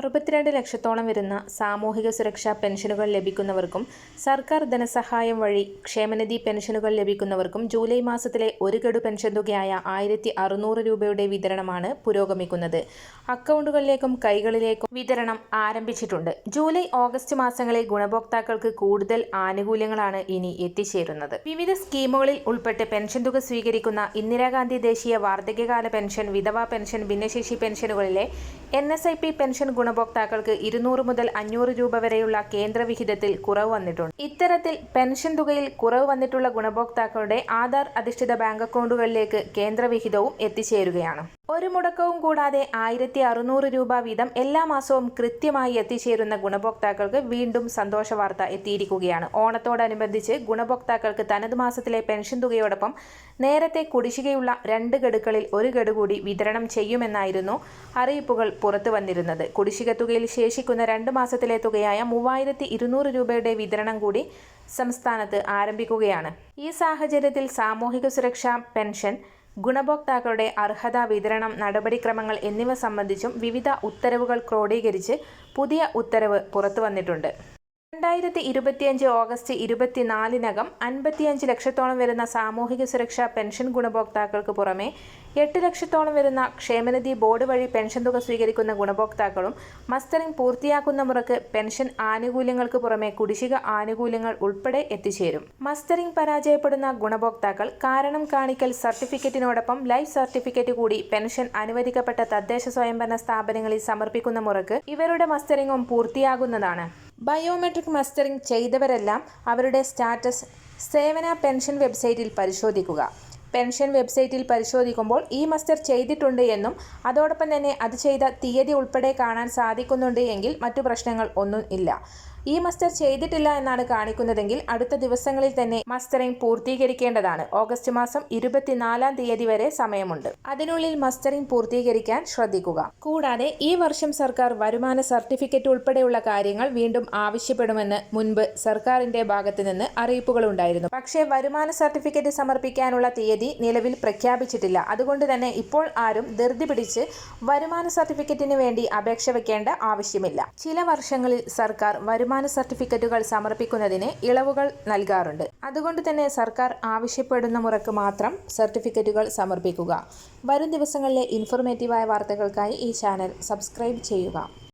അറുപത്തിരണ്ട് ലക്ഷത്തോളം വരുന്ന സാമൂഹിക സുരക്ഷാ പെൻഷനുകൾ ലഭിക്കുന്നവർക്കും സർക്കാർ ധനസഹായം വഴി ക്ഷേമനിധി പെൻഷനുകൾ ലഭിക്കുന്നവർക്കും ജൂലൈ മാസത്തിലെ ഒരു ഗഡു പെൻഷൻ തുകയായ ആയിരത്തി അറുന്നൂറ് രൂപയുടെ വിതരണമാണ് പുരോഗമിക്കുന്നത്. അക്കൗണ്ടുകളിലേക്കും കൈകളിലേക്കും വിതരണം ആരംഭിച്ചിട്ടുണ്ട്. ജൂലൈ ഓഗസ്റ്റ് മാസങ്ങളിൽ ഗുണഭോക്താക്കൾക്ക് കൂടുതൽ ആനുകൂല്യങ്ങളാണ് ഇനി എത്തിച്ചേരുന്നത്. വിവിധ സ്കീമുകളിൽ ഉൾപ്പെട്ട് പെൻഷൻ തുക സ്വീകരിക്കുന്ന ഇന്ദിരാഗാന്ധി ദേശീയ വാർദ്ധക്യകാല പെൻഷൻ വിധവാ പെൻഷൻ ഭിന്നശേഷി പെൻഷനുകളിലെ എൻ പെൻഷൻ ഗുണഭോക്താക്കൾക്ക് ഇരുന്നൂറ് മുതൽ അഞ്ഞൂറ് രൂപ വരെയുള്ള കേന്ദ്ര വിഹിതത്തിൽ കുറവ് വന്നിട്ടുണ്ട്. ഇത്തരത്തിൽ പെൻഷൻ തുകയിൽ കുറവ് വന്നിട്ടുള്ള ഗുണഭോക്താക്കളുടെ ആധാർ അധിഷ്ഠിത ബാങ്ക് അക്കൗണ്ടുകളിലേക്ക് കേന്ദ്രവിഹിതവും എത്തിച്ചേരുകയാണ്. ഒരു മുടക്കവും കൂടാതെ ആയിരത്തി അറുന്നൂറ് രൂപ വീതം എല്ലാ മാസവും കൃത്യമായി എത്തിച്ചേരുന്ന ഗുണഭോക്താക്കൾക്ക് വീണ്ടും സന്തോഷ വാർത്ത എത്തിയിരിക്കുകയാണ്. ഓണത്തോടനുബന്ധിച്ച് ഗുണഭോക്താക്കൾക്ക് തനത് മാസത്തിലെ പെൻഷൻ തുകയോടൊപ്പം നേരത്തെ കുടിശ്ശികയുള്ള രണ്ട് ഗഡുക്കളിൽ ഒരു ഗഡു കൂടി വിതരണം ചെയ്യുമെന്നായിരുന്നു അറിയിപ്പുകൾ പുറത്തു വന്നിരുന്നത്. കുടിശ്ശിക തുകയിൽ ശേഷിക്കുന്ന രണ്ട് മാസത്തിലെ തുകയായ മൂവായിരത്തി രൂപയുടെ വിതരണം കൂടി സംസ്ഥാനത്ത് ആരംഭിക്കുകയാണ്. ഈ സാഹചര്യത്തിൽ സാമൂഹിക സുരക്ഷാ പെൻഷൻ ഗുണഭോക്താക്കളുടെ അർഹത വിതരണം നടപടിക്രമങ്ങൾ എന്നിവ സംബന്ധിച്ചും വിവിധ ഉത്തരവുകൾ ക്രോഡീകരിച്ച് പുതിയ ഉത്തരവ് പുറത്തുവന്നിട്ടുണ്ട്. രണ്ടായിരത്തി ഇരുപത്തിയഞ്ച് ഓഗസ്റ്റ് ഇരുപത്തിനാലിനകം അൻപത്തിയഞ്ച് ലക്ഷത്തോളം വരുന്ന സാമൂഹിക സുരക്ഷാ പെൻഷൻ ഗുണഭോക്താക്കൾക്ക് പുറമെ എട്ട് ലക്ഷത്തോളം വരുന്ന ക്ഷേമനിധി ബോർഡ് വഴി പെൻഷൻ തുക സ്വീകരിക്കുന്ന ഗുണഭോക്താക്കളും മസ്റ്ററിംഗ് പൂർത്തിയാക്കുന്ന മുറക്ക് പെൻഷൻ ആനുകൂല്യങ്ങൾക്ക് പുറമെ കുടിശ്ശിക ആനുകൂല്യങ്ങൾ ഉൾപ്പെടെ എത്തിച്ചേരും. മസ്റ്ററിംഗ് പരാജയപ്പെടുന്ന ഗുണഭോക്താക്കൾ കാരണം കാണിക്കൽ സർട്ടിഫിക്കറ്റിനോടൊപ്പം ലൈഫ് സർട്ടിഫിക്കറ്റ് കൂടി പെൻഷൻ അനുവദിക്കപ്പെട്ട തദ്ദേശ സ്വയംഭരണ സ്ഥാപനങ്ങളിൽ സമർപ്പിക്കുന്ന മുറക്ക് ഇവരുടെ മസ്റ്ററിംഗും പൂർത്തിയാകുന്നതാണ്. ബയോമെട്രിക് മസ്റ്ററിംഗ് ചെയ്തവരെല്ലാം അവരുടെ സ്റ്റാറ്റസ് സേവന പെൻഷൻ വെബ്സൈറ്റിൽ പരിശോധിക്കുക. പെൻഷൻ വെബ്സൈറ്റിൽ പരിശോധിക്കുമ്പോൾ ഈ മസ്റ്റർ ചെയ്തിട്ടുണ്ട് എന്നും അതോടൊപ്പം തന്നെ അത് ചെയ്ത തീയതി ഉൾപ്പെടെ കാണാൻ സാധിക്കുന്നുണ്ട് എങ്കിൽ മറ്റു പ്രശ്നങ്ങൾ ഒന്നും ഇല്ല. ഈ മസ്റ്റർ ചെയ്തിട്ടില്ല എന്നാണ് കാണിക്കുന്നതെങ്കിൽ അടുത്ത ദിവസങ്ങളിൽ തന്നെ മസ്റ്ററിംഗ് പൂർത്തീകരിക്കേണ്ടതാണ്. ഓഗസ്റ്റ് മാസം ഇരുപത്തിനാലാം തീയതി വരെ സമയമുണ്ട്. അതിനുള്ളിൽ മസ്റ്ററിംഗ് പൂർത്തീകരിക്കാൻ ശ്രദ്ധിക്കുക. കൂടാതെ ഈ വർഷം സർക്കാർ വരുമാന സർട്ടിഫിക്കറ്റ് ഉൾപ്പെടെയുള്ള കാര്യങ്ങൾ വീണ്ടും ആവശ്യപ്പെടുമെന്ന് മുൻപ് സർക്കാരിന്റെ ഭാഗത്ത് നിന്ന് അറിയിപ്പുകൾ ഉണ്ടായിരുന്നു. പക്ഷേ വരുമാന സർട്ടിഫിക്കറ്റ് സമർപ്പിക്കാനുള്ള തീയതി നിലവിൽ പ്രഖ്യാപിച്ചിട്ടില്ല. അതുകൊണ്ട് തന്നെ ഇപ്പോൾ ആരും ധൃതി പിടിച്ച് വരുമാന സർട്ടിഫിക്കറ്റിന് വേണ്ടി അപേക്ഷ വെക്കേണ്ട ആവശ്യമില്ല. ചില വർഷങ്ങളിൽ സർക്കാർ വരുമാന സർട്ടിഫിക്കറ്റുകൾ സമർപ്പിക്കുന്നതിന് ഇളവുകൾ നൽകാറുണ്ട്. അതുകൊണ്ട് തന്നെ സർക്കാർ ആവശ്യപ്പെടുന്ന മുറക്ക് മാത്രം സർട്ടിഫിക്കറ്റുകൾ സമർപ്പിക്കുക. വരും ദിവസങ്ങളിലെ ഇൻഫോർമേറ്റീവായ വാർത്തകൾക്കായി ഈ ചാനൽ സബ്സ്ക്രൈബ് ചെയ്യുക.